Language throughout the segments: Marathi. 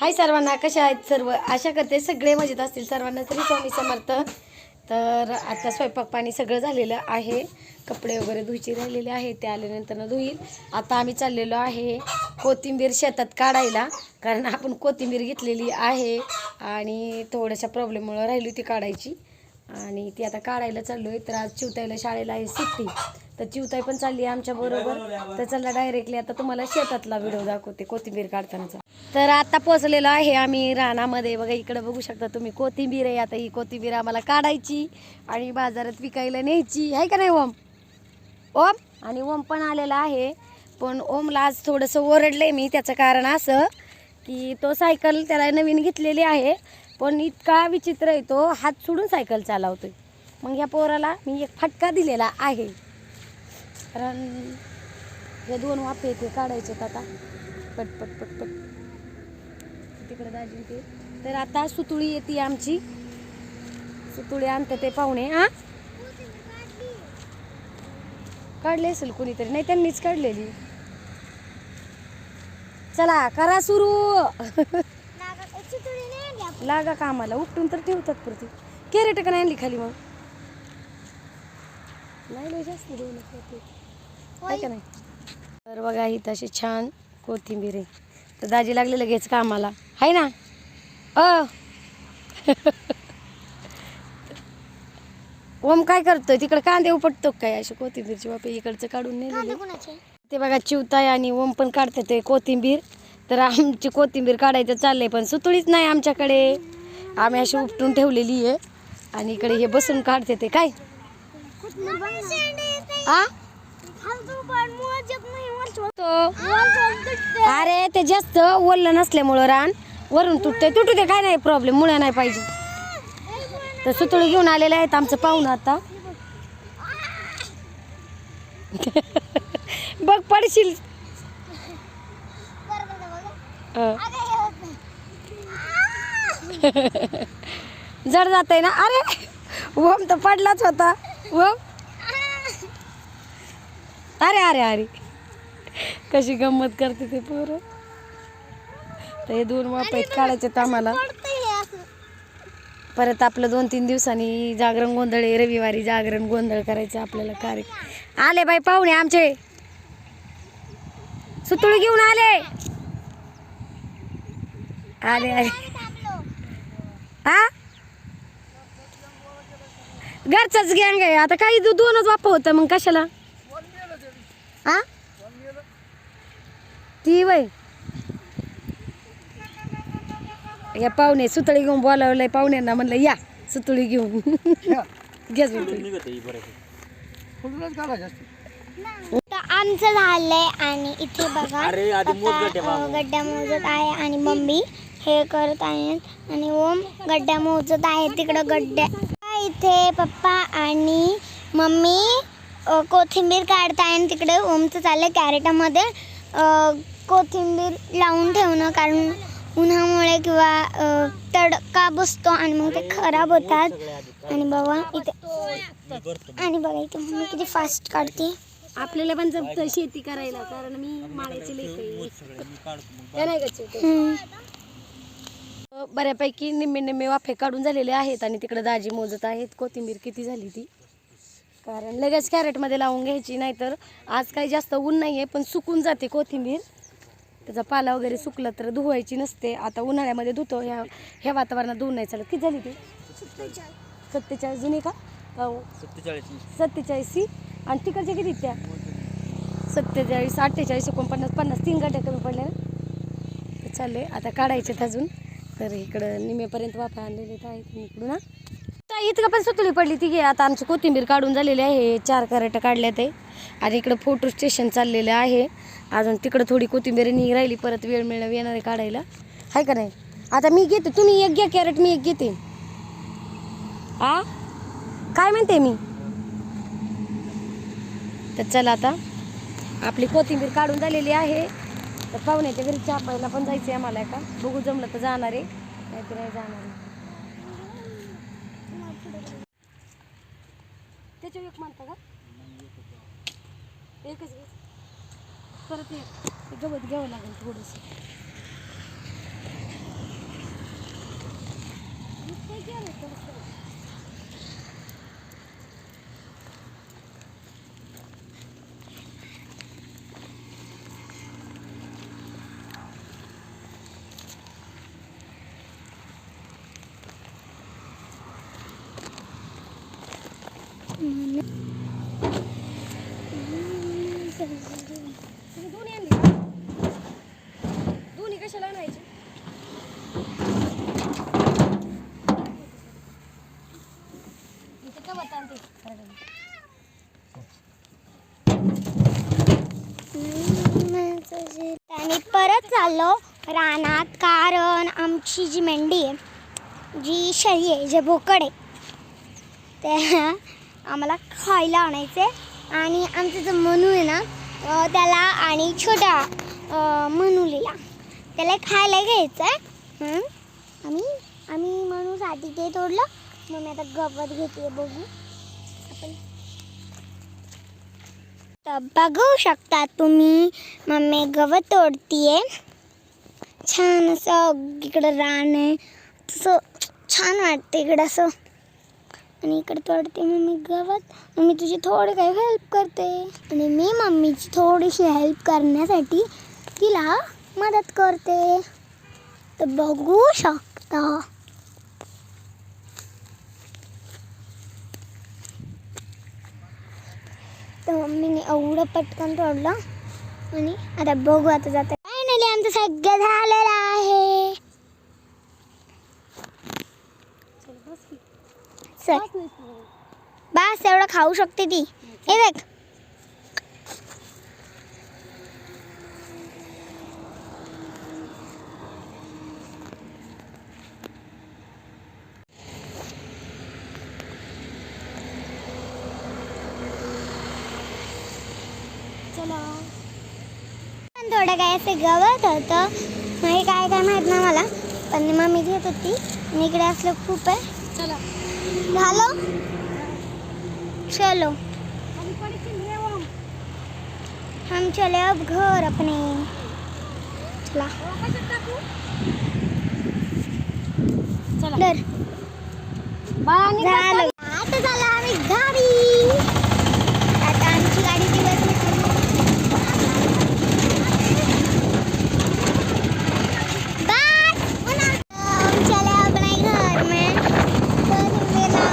हाय सर्वांना कशा आहेत सर्व? आशा करते सगळे मजेत असतील. सर्वांना तरी स्वामी समर्थ. तर आता स्वयंपाक पाणी सगळं झालेलं आहे. कपडे वगैरे धुची राहिलेले आहे ते आल्यानंतर धुईल. आता आम्ही चाललेलो आहे कोथिंबीर शेतात काढायला. कारण आपण कोथिंबीर घेतलेली आहे. आणि थोड्याशा प्रॉब्लेममुळं राहिली ती काढायची. आणि ती आता काढायला चाललो आहे तर आज चिवताईला शाळेला आहे सुट्टी. तर चिवताई पण चालली आहे आमच्या बरोबर. तर चला डायरेक्टली आता तुम्हाला शेतातला व्हिडिओ दाखवते कोथिंबीर काढतानाचा. तर आता पोचलेलो आहे आम्ही रानामध्ये. बघा इकडे बघू शकता तुम्ही कोथिंबीर आहे आता ही कोथिंबीर आम्हाला काढायची आणि बाजारात विकायला न्यायची. आहे का नाही ओम? ओम? आणि ओम पण आलेला आहे. पण ओमला आज थोडंसं ओरडलंय मी त्याचं कारण असं की तो सायकल त्याला नवीन घेतलेली आहे. पण इतका विचित्र आहे तो हात सोडून सायकल चालवतोय. मग या पोराला मी एक फटका दिलेला आहे. कारण हे दोन वाफे ते काढायचे आता. पट पट पट पट. तिकडे दाजी ते. तर आता सुतुळी येते आमची. सुतुळी आणते ते पाहुणे हा? काढले असेल कोणीतरी? नाही त्यांनीच काढलेली. चला करा सुरू. लागा कामाला. उपटून तर ठेवतात पुरती. कॅरेट का नाही आणली खाली मग? नाही लय जास्त देऊ नका ते. आहे का नाही? तर बघा ही तशी छान कोथिंबीर आहे. तर दाजी लागले लगेच कामाला. आहे ना? अ. ओम काय करतोय? तिकडे कांदे उपटतो काय? अशी कोथिंबीरची वापे इकडचं काढून नेलेली. ते बघा चिवताय आणि ओम पण काढते ते कोथिंबीर. तर आमची कोथिंबीर काढायचं चाललंय पण सुतुळीच नाही आमच्याकडे. आम्ही अशी उपटून ठेवलेली आहे. आणि इकडे हे बसून काढते ते. काय? अरे ते जास्त ओललं नसल्यामुळं रान. वरून तुटते तुटू दे काय नाही प्रॉब्लेम मुळे नाही पाहिजे. तर सुतळी घेऊन आलेले आहेत आमचं पाहुणं आता. बघ पडशील. जड जात आहे ना. अरे ओम तर पडलाच होता. ओम. अरे अरे अरे. कशी गंमत करते ते पोरं. तर हे दोन वापायत काढायचे आम्हाला. परत आपलं दोन तीन दिवसांनी जागरण गोंधळ आहे. रविवारी जागरण गोंधळ करायचं आपल्याला कार्य. आले बाई पाहुणे आमचे. सुतुळी घेऊन आले. आले आले. हा घरचाच गँग आहे. आता काही दोनच वाप होतं. मग कशाला? हा ती वय. या पाहुणे सुतळी घेऊन बोलावलंय पाहुण्यांना म्हणलं या सुतळी घेऊन. घ्या सुतळी. तर आमचं झालंय आणि इथे बघा अ, गड्ड्या मोजत आहे आणि मम्मी हे करत आहेत. आणि ओम गड्ड्या मोजत आहे तिकडं गड्ड्या इथे पप्पा आणि मम्मी कोथिंबीर काढताय आणि तिकडे ओमचं चाललंय कॅरेटामध्ये. अ, कोथिंबीर लावून ठेवणं कारण उन्हामुळे किंवा तडका बसतो आणि मग ते खराब होतात. आणि बघा इथे आणि बघा इथे मम्मी किती फास्ट काढते. आपल्याला पण जमतं शेती करायला कारण मी माळ्याची लेख. बऱ्यापैकी निम्मे निम्मे वाफे काढून झालेले आहेत आणि तिकडे दाजी मोजत आहेत. कोथिंबीर किती झाली ती? कारण लगेच कॅरेटमध्ये लावून घ्यायची नाहीतर आज काही जास्त ऊन नाही आहे पण सुकून जाते कोथिंबीर. त्याचा पाला वगैरे सुकला तर धुवायची नसते. आता उन्हाळ्यामध्ये धुतो ह्या ह्या वातावरणात धुवून नाही चालत. किती झाली ती? सत्तेचाळीस. जुनी का? हो सत्तेचाळीस सी. आणि तिकडच्या किती त्या? सत्तेचाळीस अठ्ठेचाळीस एकोणपन्नास पन्नास. तीन गाड्या कमी पडल्या ना? चालले. आता काढायचे अजून. तर इकडं निमेपर्यंत वाफा आणलेले तर आहेत इकडून हां. इतकं पण सुतळी पडली ती. घे आता आमची कोथिंबीर काढून झालेली आहे. चार कॅरेट काढल्या ते आणि इकडं फोटो स्टेशन चाललेलं आहे. अजून तिकडं थोडी कोथिंबीर निघ राहिली. परत वेळ मिळणार येणार आहे काढायला. आहे का नाही? आता मी घेते. तुम्ही एक घ्या कॅरेट मी एक घेते. आ? काय म्हणते मी? तर चला आता. आपली कोथिंबीर काढून झालेली आहे. तर पाहुण्याच्या घरी चहा पण जायचं आहे आम्हाला का बघू जमलं तर जाणार आहे. नाहीतर नाही जाणार याच्या एक मानता का? एकच घे. परत एक गवत घ्यावं लागेल थोडंसं. दोन्ही कशाला आणि परत चाललो रानात कारण आमची जी मेंढी आहे जी शरी आहे जे बोकड आहे ते आम्हाला खायला आणायचे आणि आमचा जो मनू आहे ना त्याला आणि छोट्या मनुलीला त्याला खायला घ्यायचं आहे आम्ही आम्ही मनूसाठी ते तोडलं. मग मी आता गवत घेते बघू. आपण तर बघू शकता तुम्ही मम्मी गवत तोडतीये. छान असं इकडं रान आहे. तसं छान वाटते इकडं असं. आणि इकडे तोडते मम्मी गवत. मम्मी तुझी थोडी काही हेल्प करते. आणि मी मम्मीची थोडीशी हेल्प करण्यासाठी तिला मदत करते. तर बघू शकता. तर मम्मीने एवढं पटकन तोडलं. आणि आता बघू आता जाते. फायनली आमचं सगळं झालेलं आहे चल बास एवढं खाऊ शकते ती. हे बघ चला. थोडं काय असं गवत होतं. नाही काय काय माहीत ना मला. पण मम्मी घेत होती. आणि इकडे असलं खूप आहे. चला. झालं? चलो. आणि पडीची नेवम हम चले अब घर अपने। चला। चला. डर झालं आम्ही गाडी आता आमची गाडी दिवस हम चले अपने घर में तो मेरा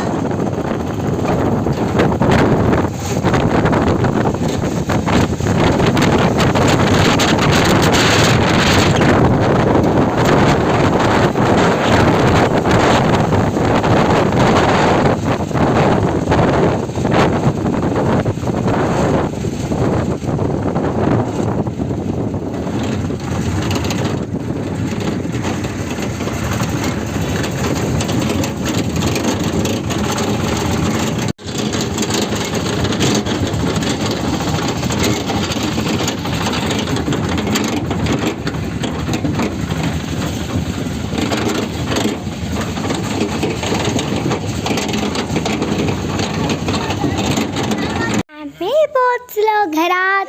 आम्ही पोचलो घरात.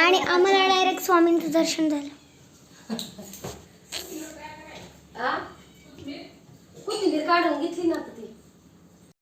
आणि आम्हाला डायरेक्ट स्वामींचं दर्शन झालं काढून घेतली ना.